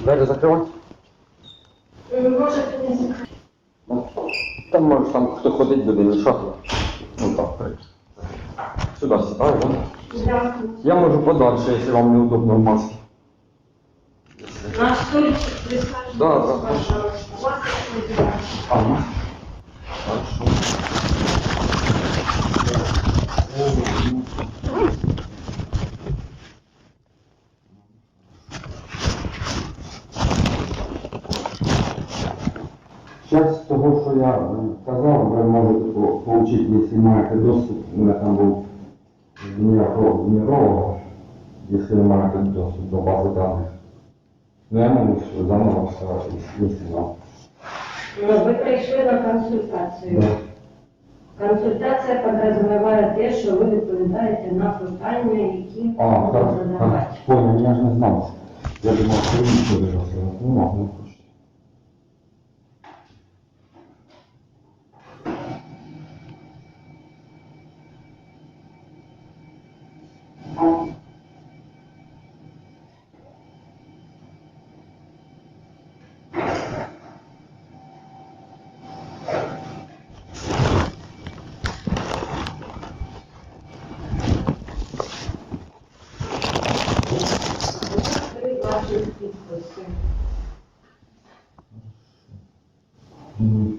Двері закривати? Можете не закрити. Ну, Там може там хто ходить буде лишати. Ну так, при. Сюди сідай, да? Дякую. Я можу подальше, якщо вам неудобно в масці. Наш стульчик присаживайтесь, Да, да. пожалуйста. У вас такой диван. Ага. Хорошо. Часть того, що я е, казав, ви можете получити, якщо маєте доступ, у мене там був неролога, якщо ви маєте доступ до бази даних. Ну, я можу все заново все, нам. Ну, Ви прийшли на консультацію. Консультація подразумеває те, що ви відповідаєте на питання, які А, будуть так, задавати. так, понял, я ж не знав. Я думав, що ви нічого розказати. Ну, ладно, не хочете. Три ваші підписи. М,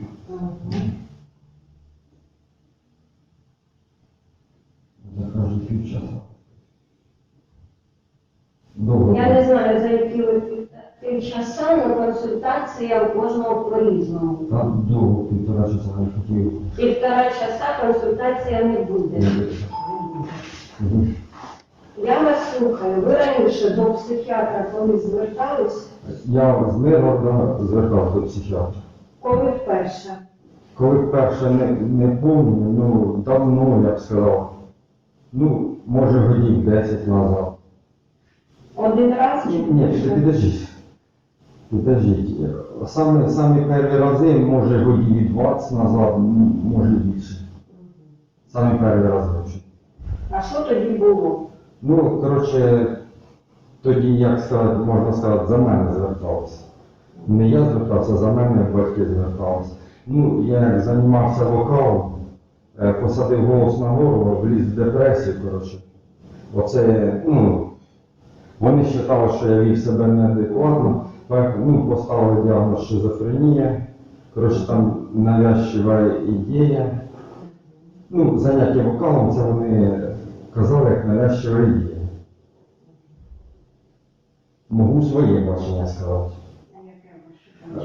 Закажу півчаса. Добре. Я не знаю, за які ви пів- півчаса, але консультація у кожного по-різному. Так, довго півтора часа не хотів. Півтора часа консультація не буде. Я вас слухаю. Ви раніше до психіатра колись звертались? Я з Миргорода звертався до психіатра. Коли вперше? Коли вперше не, не пам'ятаю, ну давно я б сказав. Ну, може годів 10 назад. Один раз Ні, більше? підождіть. Підождіть. Саме, самі перші рази, може годів 20 назад, може більше. Самі перші рази. А що тоді було? Ну, коротше, тоді, як сказати, можна сказати, за мене зверталися. Не я звертався, за мене батьки зверталися. Ну, я як займався вокалом, е, посадив голос на гору, вліз в депресію, коротше. Оце, ну, вони вважали, що я вів себе неадекватно, ну, поставили діагноз шизофренія, коротше, там навязчива ідея. Ну, заняття вокалом це вони казали як навязчива ідея. Можу своє бачення сказати.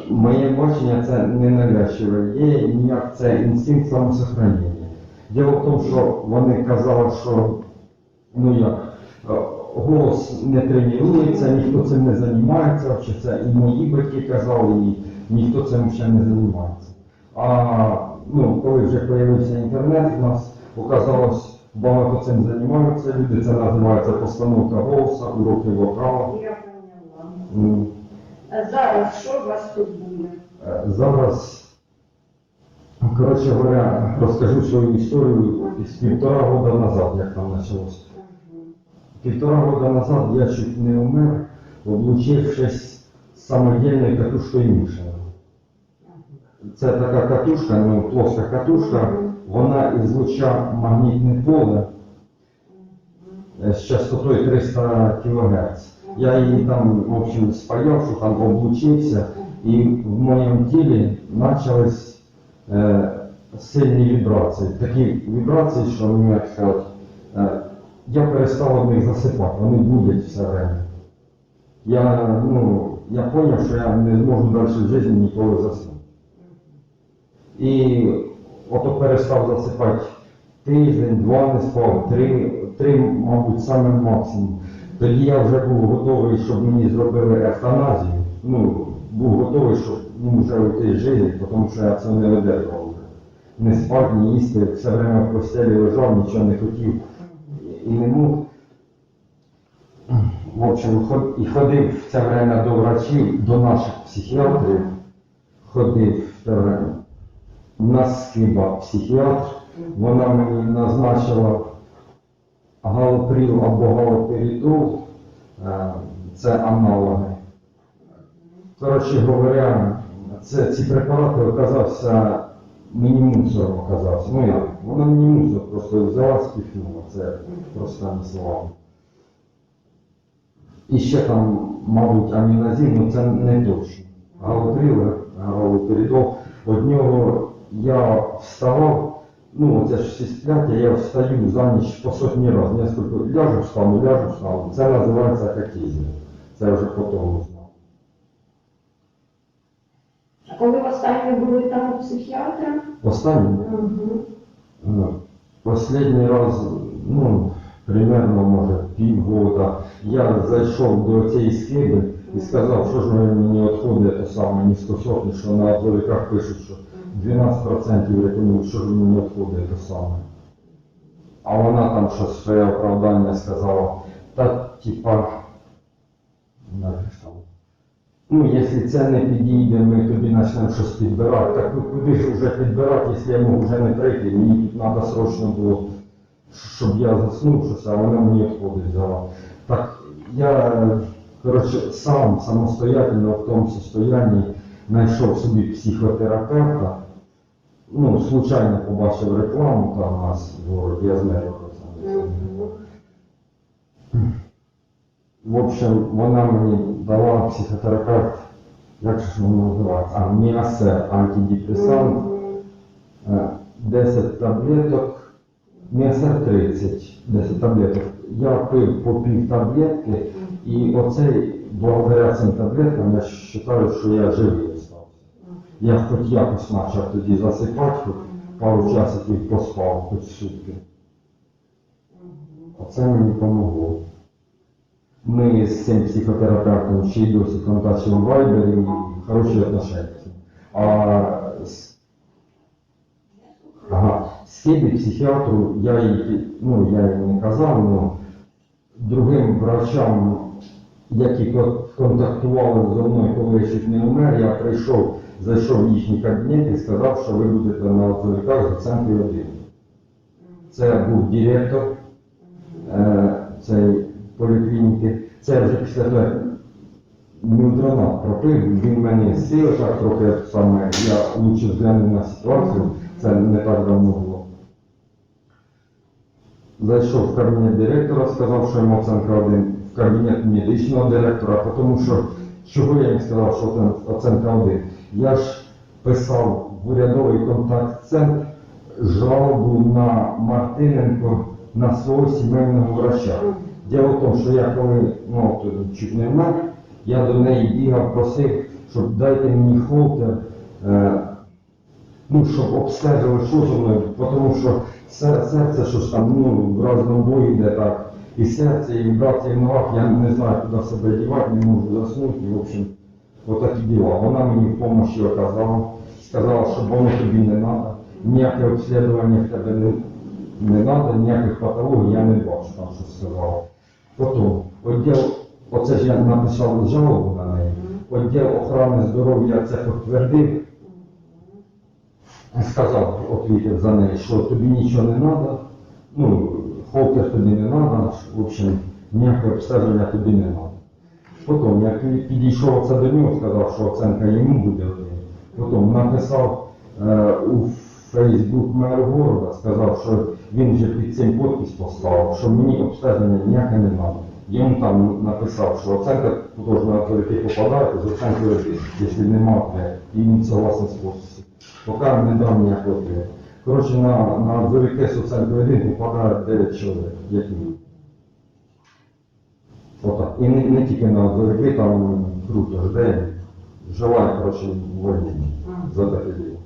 Моє бачення це не навязчива ідея, ніяк це інстинкт самосохранення. Діло в тому, що вони казали, що ну як, голос не тренується, ніхто цим не займається, чи це і мої батьки казали, і ніхто цим ще не займається. А ну, коли вже з'явився інтернет, у нас оказалось багато цим займаються люди, це називається постановка голосу, уроки вокалу. Я поняла. А зараз що у вас тут буде? Е, Зараз, коротше говоря, розкажу свою історію з півтора року назад, як там почалося. Півтора року назад я чуть не умер, облучившись самодільною катушкою Мішина. Це така катушка, ну, плоска катушка, вона ізлуча магнітне поле е, з частотою 300 кГц. Я її там, в общем, спаяв, що там облучився, і в моєму тілі почались е, сильні вібрації. Такі вібрації, що ну, як сказати, е, я перестав від них засипати, вони будуть все время. Я, ну, я зрозумів, що я не зможу далі в житті ніколи заснути. І ото перестав засипати тиждень, два не спав, три, три, мабуть, саме максимум. Тоді я вже був готовий, щоб мені зробили евтаназію. Ну, був готовий, щоб ну, вже уйти з життя, тому що я це не видержував. Не спав, не їсти, все время в постелі лежав, нічого не хотів і не. В общем, і ходив в це время до врачів, до наших психіатрів, ходив в те время. У нас хіба психіатр, вона мені назначила галоприл або галоперидол, це аналоги. Коротше говоря, це, ці препарати оказався мені мусором оказався. Ну як, вона мені мусор просто взяла, спіхнула. Це просто не словами. І ще там, мабуть, аміназин, ну це не точно. Галотрил, галоперидол. Од нього я вставав, ну це ж всі сплять, а я встаю за ніч по сотні разів. Несколько ляжу, встану, ляжу, встану. Це називається акатізм. Це вже потім узнав. А коли востаннє були там у психіатра? Останній, Угу. е, Последній раз, ну, примерно, може, півгода, я зайшов до цієї схеми і сказав, що ж мені відходить те саме низькосотні, що на отзовиках пишуть, що 12% рекомендують, що ж мені відходить те саме. А вона там щось своє оправдання сказала, так, типа, Ну, якщо це не підійде, ми тобі почнемо щось підбирати. Так ну, куди ж вже підбирати, якщо я можу вже не прийти? Мені тут треба срочно було, щоб я заснув щось, а вона мені відходить взяла. Так я, коротше, сам самостоятельно в тому состоянні знайшов собі психотерапевта. Ну, случайно побачив рекламу там у нас в городі, я з нею розмовляв. В общем, вона мені дала психотерапевт, як же ж воно називається? А, міасе антидепресант, е, 10 таблеток, міасер 30, 10 таблеток. Я пив по пів таблетки, і оцей, благодаря цим таблеткам, я вважаю, що я живий остався. Я хоч якось почав тоді засипати, хоч пару часиків поспав, хоч сутки. Оце мені допомогло. Ми з цим психотерапевтом ще й досі в контакті в Вайбері хороші отношення. А ага, з психіатру я їй, ну, я їй не казав, ну, другим врачам, які контактували зі мною, коли я чуть не умер, я прийшов, зайшов в їхній кабінет і сказав, що ви будете на отволіках за центрі один. Це був директор е, цієї поліклініки. Це вже після того мілдронат пропив, він мене сів так трохи саме, я лучше взглянув на ситуацію, це не так давно. Зайшов в кабінет директора, сказав, що йому оценка один, в кабінет медичного директора, тому що чого я їм сказав, що оценка один. Я ж писав в урядовий контакт-центр жалобу на Мартиненко на свого сімейного врача. Діло в тому, що я коли ну, чуть не вмер, я до неї бігав, просив, щоб дайте мені холтер, ну, щоб обстежили, що зі мною, тому що серце, що ж там, ну, в разному бою йде так, і серце, і вібрації в ногах, я не знаю, куди себе дівати, не можу заснути, і, в общем, отакі діла. Вона мені в помощі оказала, сказала, що воно тобі не треба, ніяке обслідування в тебе не, не треба, ніяких патологій я не бачу, там щось сказала. Потім, відділ, оце ж я написав жалобу на неї, відділ охорони здоров'я це підтвердив, сказав, відповідав за неї, що тобі нічого не треба, ну, холтер тобі не треба, в общем, ніяке обстеження тобі не треба. Потім, як підійшов це до нього, сказав, що оценка йому буде один. Потім написав е, у Фейсбук мер города, сказав, що він вже під цим підпис поставив, що мені обстеження ніяке не треба. Йому там написав, що оценка художнього авторитет попадає з оценкою якщо немає, і він согласен з Поки не дав ніякого відповіді. Коротше, на, на ДВК з оценкою один попадає 9 чоловік, як мінімум. Отак. І не, не тільки на ДВК, там круто жде, желає, коротше, вольні за таке діло.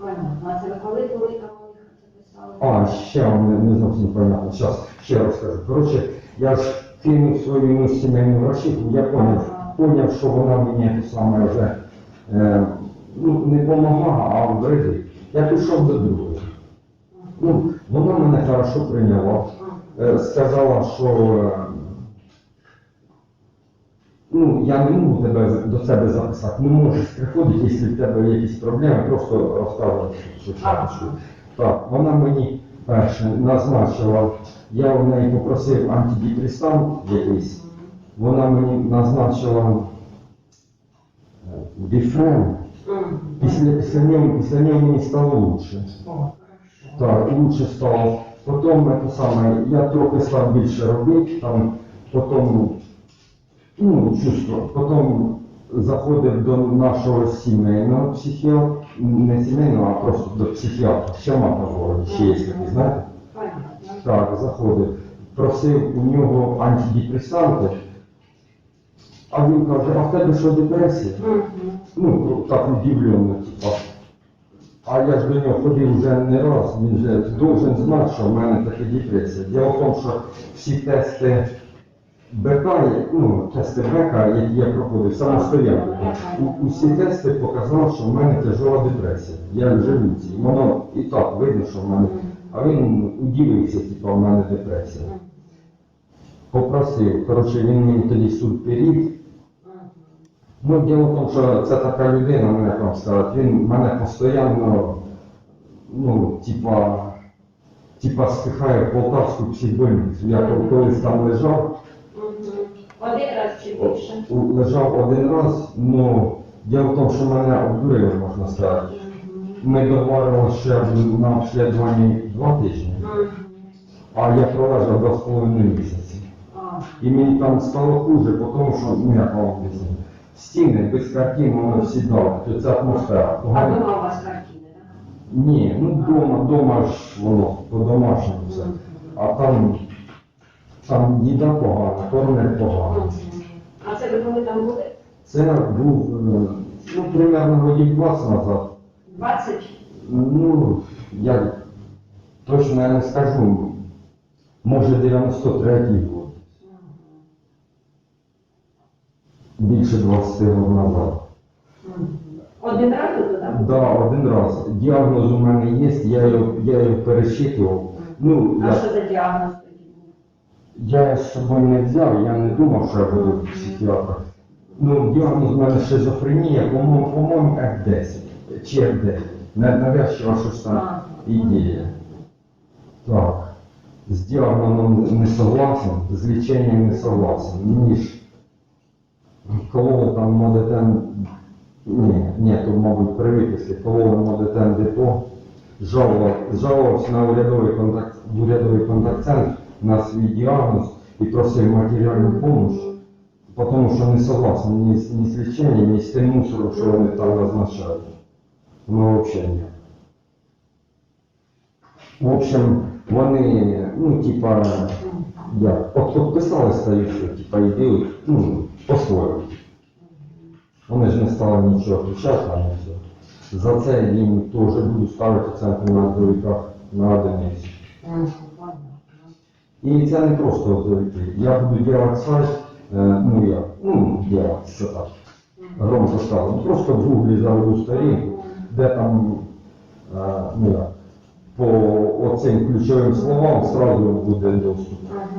Понятно. А це ви коли були там у них це писали? А, ще вам не, не зовсім понятно. Зараз ще розкажу. Коротше, я ж кинув свою ну, сімейну врачівку, я поняв, поняв, що вона мені саме вже е, ну, не допомагала, а вредить. Я пішов до другої. Ну, вона мене хорошо прийняла. Е, сказала, що е, ну, я не можу тебе до себе записати, не можеш приходити, якщо в тебе якісь проблеми, просто розказувати, що чаточку. Так, вона мені перше назначила, я у неї попросив антидепресант якийсь, вона мені назначила е, Біфрен. Після, після, нього, після нього мені стало лучше. Так, лучше стало. Потім це саме, я трохи став більше робити, там, потім, ну, чувство, потім заходив до нашого сімейного психіатра, не сімейного, а просто до психіатра, Щамата в городі, ще є такий, знаєте? Так, заходив. Просив у нього антидепресанти, а він каже, а в тебе що депресія? Ну, так удивленно, типа. А я ж до нього ходив вже не раз, він же должен знати, що в мене така депресія. Діло в тому, що всі тести БК, ну, тести БК, які я проходив самостоятельно, у- усі тести показали, що в мене тяжела депресія. Я вже в живуці. Воно і так видно, що в мене. А він удивився, типа, в мене депресія. Попросив, коротше, він мені тоді суд перід. Ну, діло в тому, що це така людина, ну як вам сказати, він мене постійно, ну, типа, типа спихає в Полтавську психбольницю. Я коли- колись там лежав, Мгм. Один раз чи більше? у- лежав один раз, ну, діло в тому, що мене обдурили, можна сказати. Мгм. Ми договорилися ще на обслідуванні два тижні, Мгм. а я пролежав два з половиною місяці. А, І мені там стало хуже, тому що, ну як вам об'яснити, стіни без картин воно всі дали, то ця атмосфера. А дома у вас картини, так? Ні, ну вдома, вдома ж воно по-домашньому все. А там, там їда погана, кормлять погано. А це ви коли там були? Це був, е, ну, примерно годів 20 назад. 20? Ну, я точно я не скажу, може 93-й год, більше 20 років назад. Один раз ви туди? Да, один раз. Діагноз у мене є, я його, я його пересчитував. Ну, А я, що за діагноз тоді був? я з собою не взяв, я не думав, що я буду психіатром. Ну, діагноз у мене шизофренія, по-моєму, по-моєму, F10 чи F9. Не- Навязчива щось там ідея. Так. З діагнозом не согласен, з ліченням не согласен. Мені ж кололи там модетен, ні, ні, то, мабуть, при виписці, кололи модетен депо, жалувався на урядовий контакт, урядовий контакт-центр на свій діагноз і просив матеріальну допомогу, тому що не согласен ні, з- ні з ліченням, ні з тим мусором, що вони там назначають. Ну, взагалі ні. В общем, вони, ну, типа, як, підписали стають, що типа йди, ну, по-своєму. Вони ж не стали нічого кричати, а все. За це їм теж буду ставити оценку на здоровіках на одиницю. І це не просто здоровіки. Я буду робити сайт, е, ну як, ну, робити, що так, громко сказано. Просто в гуглі заведу сторінку, де там, е, ну по оцим ключовим словам сразу буде доступ.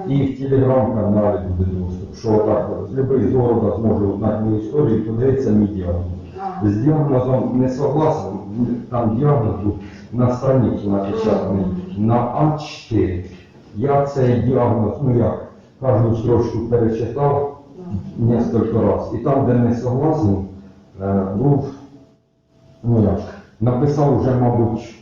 І в телеграм-каналі буде доступ, що так, любий з города зможе узнати мою історію подивитися мій діагноз. З діагнозом не согласен, там діагноз був на страницю напечатаний на А4. Я цей діагноз, ну як, кожну строчку перечитав несколько раз. І там, де не согласен, е, був, ну як, написав вже, мабуть,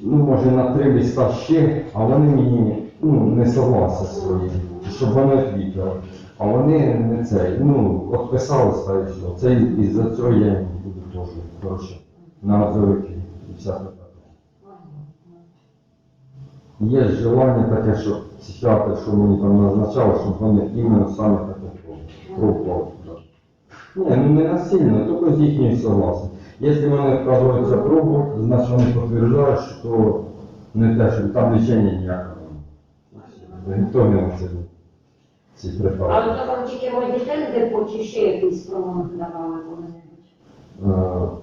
ну може на три ліста ще, а вони мені ну, не согласні свої, щоб вони відповіли. А вони не ну, відписалися та і все. Це і за цього я їм буду теж, коротше, на газовики і всяке таке. Є желання таке, що психіатр, що мені там назначав, щоб вони іменно саме таке пробували. Ні, ну не насильно, тільки з їхньої согласен. Якщо вони вказуються пробу, значить вони підтверджують, що не те, що там лічення ніякого. Не оцінив ці А препарати. от вам тільки модітен депо чи ще якийсь промов давали коли-небудь? Е,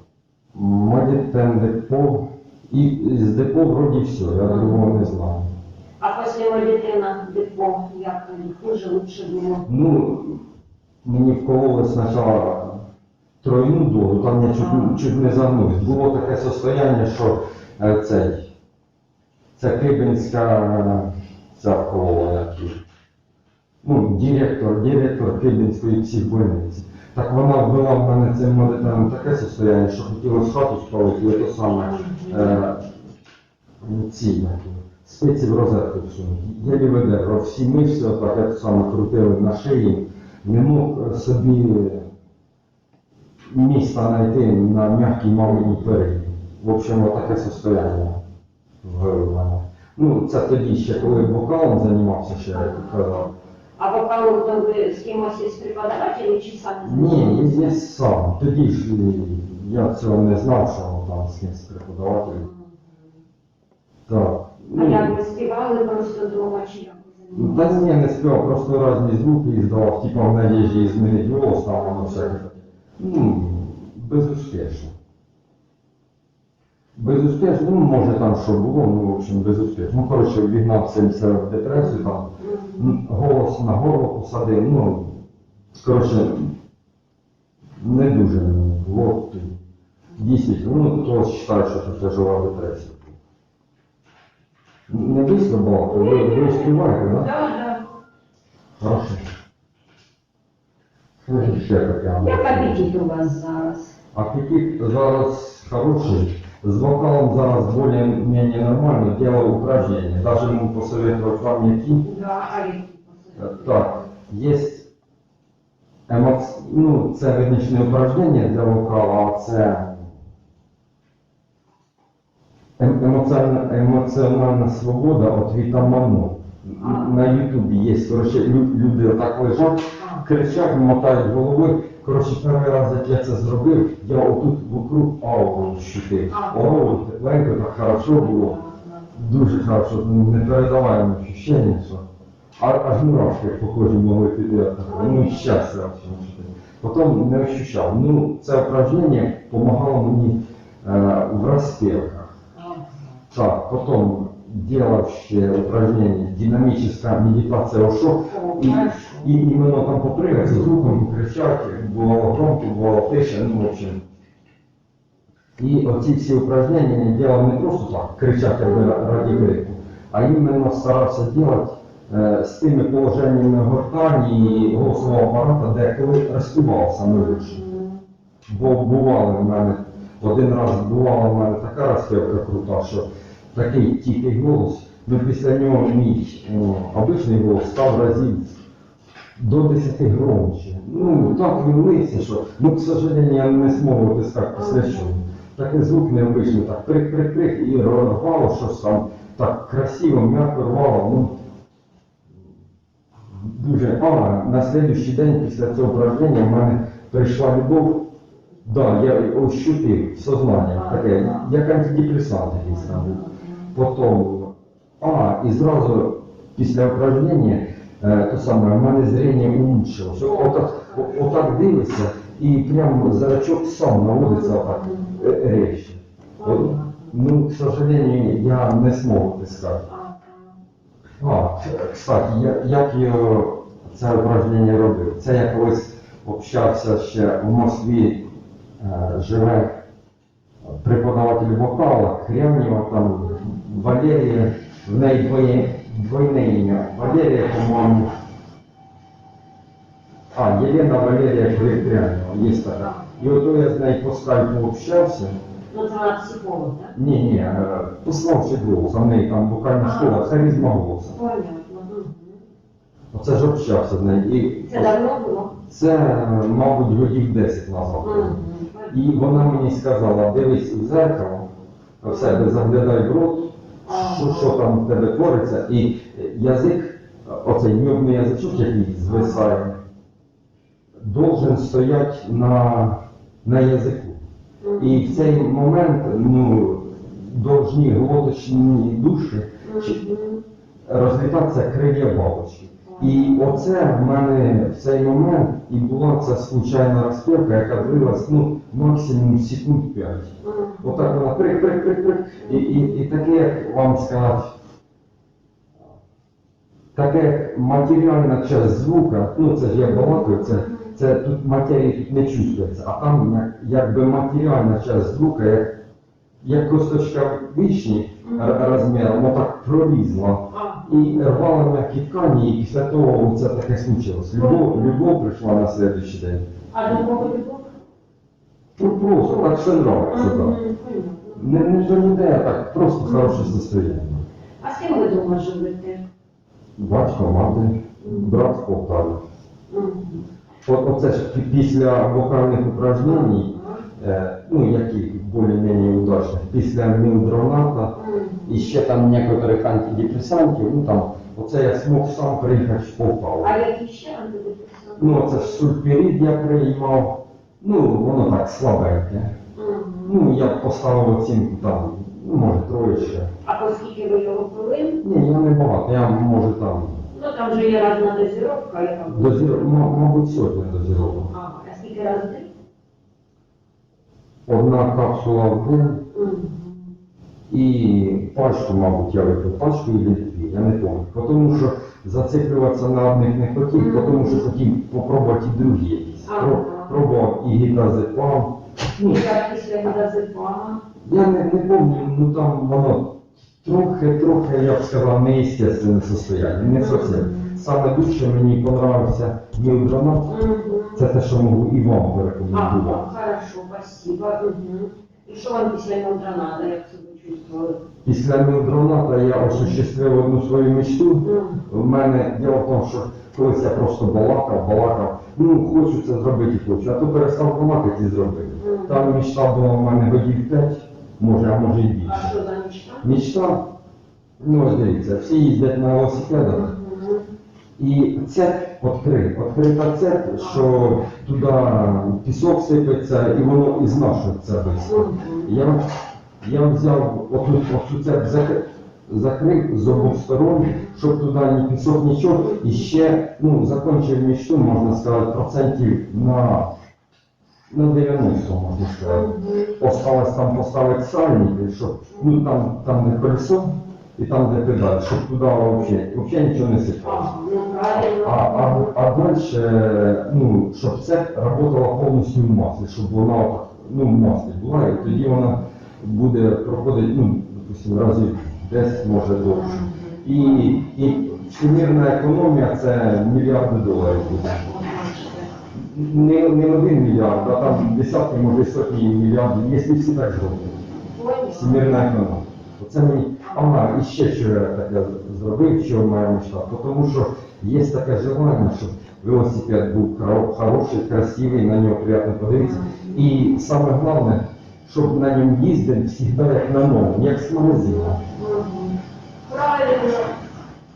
Мадітен депо. І з депо вроді все, я другого не знаю. А після модітена депо, як тоді, хуже, лучше було? Ну, мені вкололи спочатку тройну дозу, там я чуть, чуть не загнувся. Було таке состояння, що е, цей, ця Кибинська, як її, ну, директор, директор Кибинської психбольниці. Так вона ввела в мене цим молитвенним таке состояние, що хотілося хату спалити, і те саме е, ці спиці в розетку всунути. Я не видержав, всі мишці отак як саме крутили на шиї, не мог собі міста знайти на м'якій маминій переді. В общем, таке состояние ввели в мене. Ну, це тоді ще коли вокалом займався, ще як казав. А вокалу то ви з кимось із преподавателів чи самі? Ні, я сам. Тоді ж я цього не знав, що там з кимось преподавателем. Так. А як ви співали просто вдома чи як Ну. Та ні, не співав, просто різні звуки іздавав, типа в надіжді змінити голос, там воно таке. Ну, безуспішно. Безуспішно, ну може там що було, ну в общем безуспішно. Ну, коротше, вігнав себе в депресію, там голос на горло посадив, ну, коротше, не дуже мені було тоді. Дійсно, ну, хто вважає, що це тяжова депресія. Не вийшло багато, ви, ви співаєте, так? Да? Так, так. Хорошо. Скажи ще таке. Як апетит у вас зараз? Аппетит зараз хороший. С вокалом зараз более-менее нормально. Делаю упражнения. Даже ему посоветовать вам які. Да, а які Е, Так, есть емоц... ну, це ритмічне упражнення для вокала, а це ем- емоціональна, емоціональна свобода от Вітаману. На Ютубі є, коротше, лю- люди отак лежать, А, кричать, мотають головою. Коротше, перший раз, як я це зробив, я отут вокруг ауру щитив. О, тепленько, так хорошо було. Дуже хорошо, ну, непередаваємо ощущення, що а- аж мурашки похожі могли піти. Ну, щастя, в. Потім не ощущав. Ну, це упражнення допомагало мені е, в розпівках. а. Так, потім делав ще упражнення динамічна медитація Ошо. О, І, і іменно там попригати з звуком, покричати, бувало громко, бувало тише, ну, в общем. І оці всі упражнення я делав не просто так, кричати ради- крику, а іменно старався делать е, з тими положеннями гортані і голосового апарата, де коли розпівав саме. Бо бували в мене, один раз бувала в мене така розпівка крута, що такий тихий голос, ну після нього мій ну, обичний голос став разів до 10 громче. Ну, так вилився, що, ну, к сожалению, я не зможу витискати після чого. Такий звук необичний, так прик-прик-прик і рвало щось там так красиво, м'яко рвало. Ну, дуже. А, на слідуючий день після цього упражнення в мене прийшла любов. Да, я ощутив сознання таке, як антидепресант якийсь там був. Потім, а, і зразу після упражнення, е, то саме, в мене зріння улучшилось. Отак, отак дивишся, і прям зрачок сам наводиться отак е, резче. От, Ну, к сожалению, я не зможу тискати. А, кстати, як я це упражнення робив? Це я колись общався ще в Москві, е, живе преподаватель вокала, Крямнєва, там Валерія, в неї двоє, двойне ім'я. Валерія, по-моєму. А, Єлена Валерія Крямнєва, є така. І ото я з нею по скайпу общався. Ну, це вона психолог, так? Ні, ні, е, послав ще голос, а в неї там вокальна школа, харизма голосу. Понятно. Оце ж общався з нею. І Це давно було? це, мабуть, годів 10 назад. І вона мені сказала, дивись в зеркало, в себе заглядай в рот, що, що там в тебе твориться, і язик, оцей нюбний язичок, який звисає, должен стояти на, на язику. І в цей момент ну, должні глоточні душі розлітатися крилля бабочки. І оце в мене в цей момент і була ця случайна розпівка, яка длилась ну, максимум секунд 5. Мгм. Отак вона прик, прик, прик, прик. І, і, і таке, як вам сказати, таке як матеріальна часть звука, ну це ж я балакаю, це, це тут матерії тут не чувствується, а там як, якби матеріальна часть звука, як, як косточка вишні розміром, отак пролізла. І рвала м'які ткані, і після того це таке случилось. Любов, любов прийшла на слідуючий день. А до кого любов? Ну просто так все нравится, да. Мгм. Не, не до ніде, а так просто хороше состояние. А з ким ви дома живете? Батько, мати, брат в Полтаві. От оце ж пі- після вокальних упражнень, е, ну яких більш-менш удачних, після мілдроната. І ще там некоторих антидепресантів, ну там, оце я змог сам приїхати в Полтаву. А які ще антидепресанти? Ну це ж сульпірід я приймав, ну воно так слабеньке. Мгм. Ну я поставив оцінку там, ну може троєчка. А оскільки ви його пили, Ні, я не багато, я може там ну там же є різна дозировка, яка буде. дозір, мабуть, сотня дозірована. Ага, а скільки разів? Одна капсула в день. Мгм. І пачку, мабуть, я випив пачку і дві, я не пам'ятаю. Тому що зациклюватися на одних не хотів, тому що хотів попробувати і другі якісь. Про- Пробував і гідазепам. Ну, Я після гідазепама. я не, не пам'ятаю, ну там воно трохи, трохи, я б сказав, неестественне состояние, не зовсім. Саме більше мені понравився мілдронат, це те, що можу і вам порекомендувати. Ага, хорошо, спасибо. Мгм. І що вам після мелдронада, як чувствували? Після мілдроната я осуществив одну свою мечту. У мене діло в тому, що колись я просто балакав, балакав, ну хочу це зробити хочу, а то перестав балакати і зробив. Там мечта була в мене годів 5, може, а може і А більше. що за мечта? Мечта, ну ось дивіться, всі їздять на велосипедах, і цепь відкрит, відкрита цепь, що туди пісок сипеться, і воно із наших цепей. Я, я взяв оту, оцю цепь закрив, закрив з обох сторон, щоб туди ні пісок, нічого. І ще ну, закончив мечту, можна сказати, процентів на, на 90, можна сказати. Осталось там поставити сальники, щоб ну, там, там де колесо і там де педаль, щоб туди взагалі, взагалі нічого не сипалося. Ага, ну. А, а, а дальше, ну, щоб це працювала повністю в маслі, щоб вона ну, в маслі була, і тоді вона буде проходити, ну, допустимо, разів 10, може довше. І, і всемірна економія це мільярди доларів. Не, не один мільярд, а там десятки, може сотні мільярдів, якщо всі так зроблять. Всемірна економія. Оце мені. Ага, і ще що я таке зробив, що моя мечта. Тому що є таке желання, щоб велосипед був хороший, красивий, на нього приємно подивитися. І саме головне, щоб на ньому їздив завжди як на новому, як з магазину. Мгм. Правильно.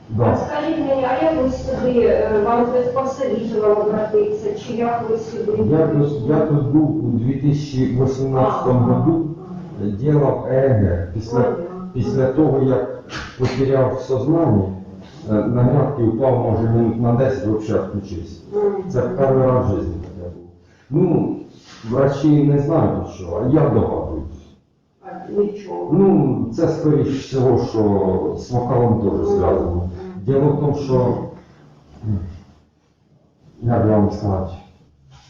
Да. скажіть мені, а як ви сюди, е, вам хтось посовітував обратитися, чи як ви сюди? Я, тут- я тут був у 2018 году, делав ЕГ. Після, після того, як потеряв сознання, е, на грядки упав, може, минут на 10 взагалі відключився. Це перший раз в житті таке було. Ну, врачі не знають що, а я догадуюсь. А, Нічого. Ну, це скоріш всього, що з вокалом теж зв'язано. Діло в тому, що, як вам сказати,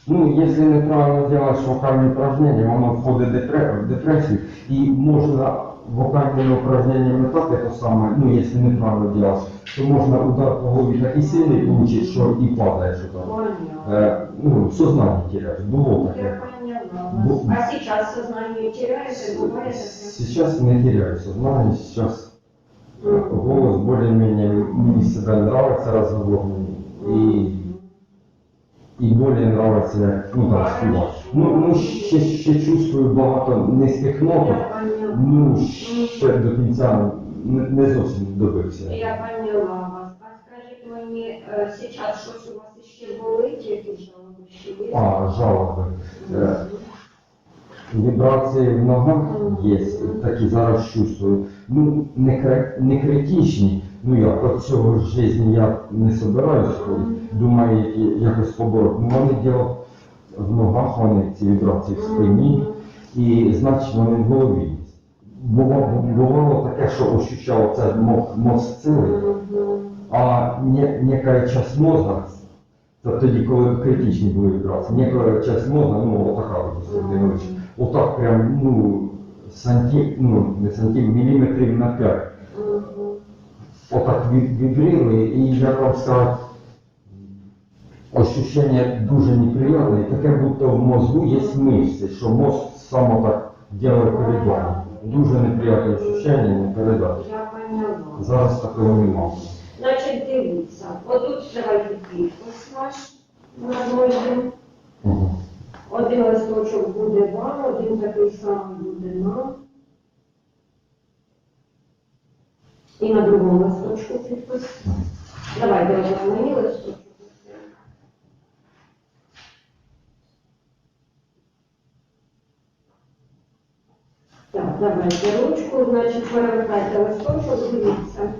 ну, якщо неправильно робиш вокальні упражнення, воно входить в депресію, і можна вокальними упражненнями так, як саме, ну, якщо неправильно робиш, то можна удар по голові такий сильний отримати, що і падаєш там. Понятно. Е, ну, сознання теряєш, було таке. Я Бу- А сейчас сознание теряется, бывает такое? Сейчас не теряю сознание, сейчас Мгм. голос более-менее мне себя нравится разговорный и, и более нравится, ну там співати. Ну, ну ще, ще чувствую багато низьких ноток, Я. ну ще до кінця не, не зовсім добився. Я поняла вас. А скажіть мені, е, сейчас щось у вас ще болить, якісь жалоби ще є? А, жалоби. Е, Вібрації в ногах є, такі зараз чувствую. Ну, не, кри- не критичні, ну як от цього в житті я не собираюсь, думаю, які- якось побороти. Ну вони діло в ногах, вони ці вібрації в спині, і значить вони в голові. Є. Бувало, бувало таке, що ощущав це мо- мозк цілий, а не, некая часть мозга, це тоді, коли критичні були вібрації, некая часть мозга, ну отака от, отак прям, ну, сантим, ну, не сантим, міліметрів на 5. Мгм. Отак ві- вібрили, і як вам сказати, ощущення дуже неприємне, і таке будто в мозгу є мишці, що мозг само так ділає коридор. Дуже неприємне ощущення, не передати. Я поняла. Зараз такого немає. Значить, дивіться, отут давайте підпис ваш наносимо. Угу. Один листочок буде вам, один такий самий буде нам. І на другому листочку підпис. Давай, давай, мені листочок. Так, давайте ручку, значить, перевертайте листочок, дивіться.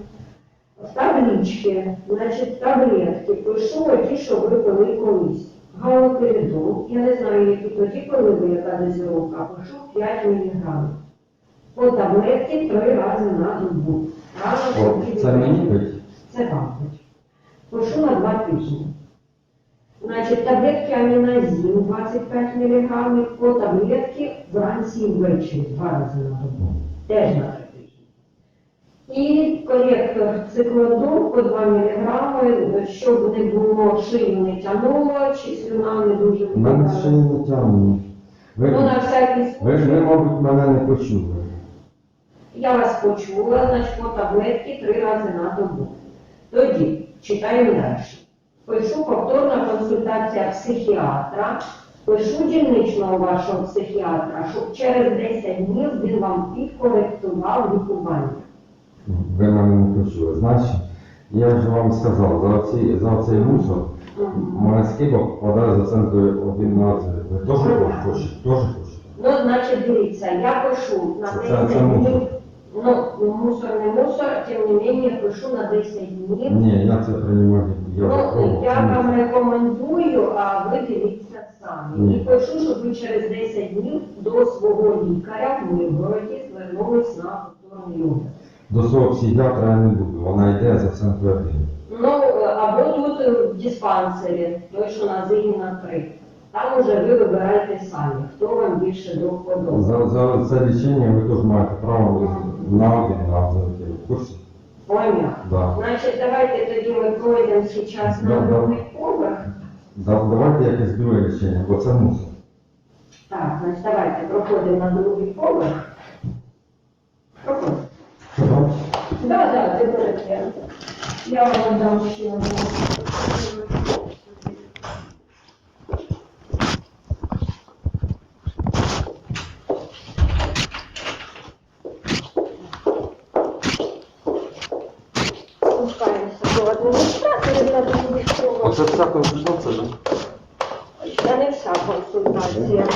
Таблички, значить, таблетки. Пишу ті, що ви пили колись. Галоперидол. Я не знаю, які тоді пили ви, яка дозировка. Пишу 5 мг. По таблетки три рази на добу. Рано О, це мені пить? Це вам пить. Пишу на два тижні. Значить, таблетки аміназін 25 мг, по таблетки вранці і ввечері, два рази на добу. Теж на. І коректор циклодон по 2 мг, щоб не було шию не тянуло, чи слюна не дуже У мене ще не тягне. Ви, Ну, на всякий ви, случай. ви, мабуть, мене не почули. Я вас почула, значить, по таблетки три рази на добу. Тоді читаємо далі. Пишу повторна консультація психіатра, пишу дільничного вашого психіатра, щоб через 10 днів він вам підкоректував лікування. Ви мене не почули. Значить, я вже вам сказав, за, оці, за цей мусор моя скиба попадає з оценкою 11. Ви теж хочете? Теж хочете? Ну, значить, дивіться, я пишу на Це- 10 це- це мусор. Днів. Ну, мусор не мусор, тим не менше, пишу на 10 днів. Ні, я це приймаю. Я Ну, я вам рекомендую, а ви дивіться самі. Ні. І пишу, щоб ви через 10 днів до свого лікаря в Миргороді звернулись на повторний огляд. До свого психіатра я не буду, вона йде за оценкою 1. Ну, або тут е, в диспансері, той, що на Зигіна 3. Там уже ви вибираєте самі, хто вам більше до вподоби. За, за це лічення ви теж маєте право на один оценки. В курсі? Поняв. Да. Значить, давайте тоді ми пройдемо зараз на Да, да. другий поверх. Да, давайте якесь друге лічення, бо це мусор. Так, значить, давайте проходимо на другий поверх. Проходимо. Що там? Да, да, ти берете. Я вам дам ще одну. Спускаємося до адміністратора, я буду відкривати. Оце вся консультація, да? Це не вся консультація.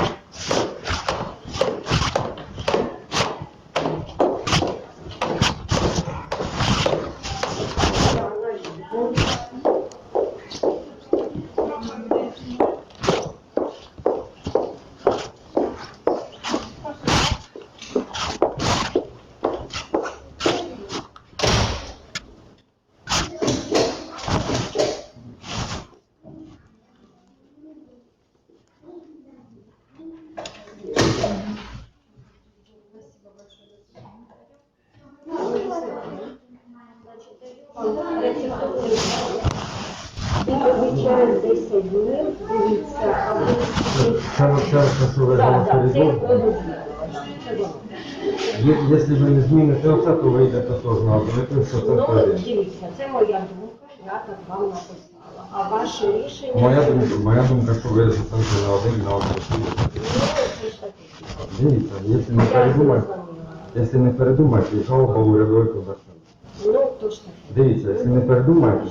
І через 10 днів, дивіться, а ви Це виходить, що ви Так, так, це голосуєте. продовжуємо. Є- Якщо ви не зміните оце, то ви йдете теж на один, що це Ну, дивіться, це моя думка, я так вам написала. А ваше рішення... Моя думка, моя думка, що ви з на один на один. Дивіться, якщо не передумаєте, якщо не передумаєте, і жалоба у рядовий кодекс. Ну, то ж таке. Дивіться, якщо не передумаєте,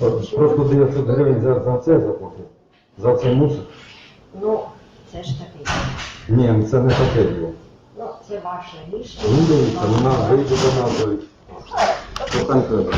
Добре. все просто 900 гривень за, за це заплатити. За цей мусор. Ну, це ж таке. Ні, ну це не таке діло. Ну, це ваше Ну дивіться, вона вийде до нас. Що там треба?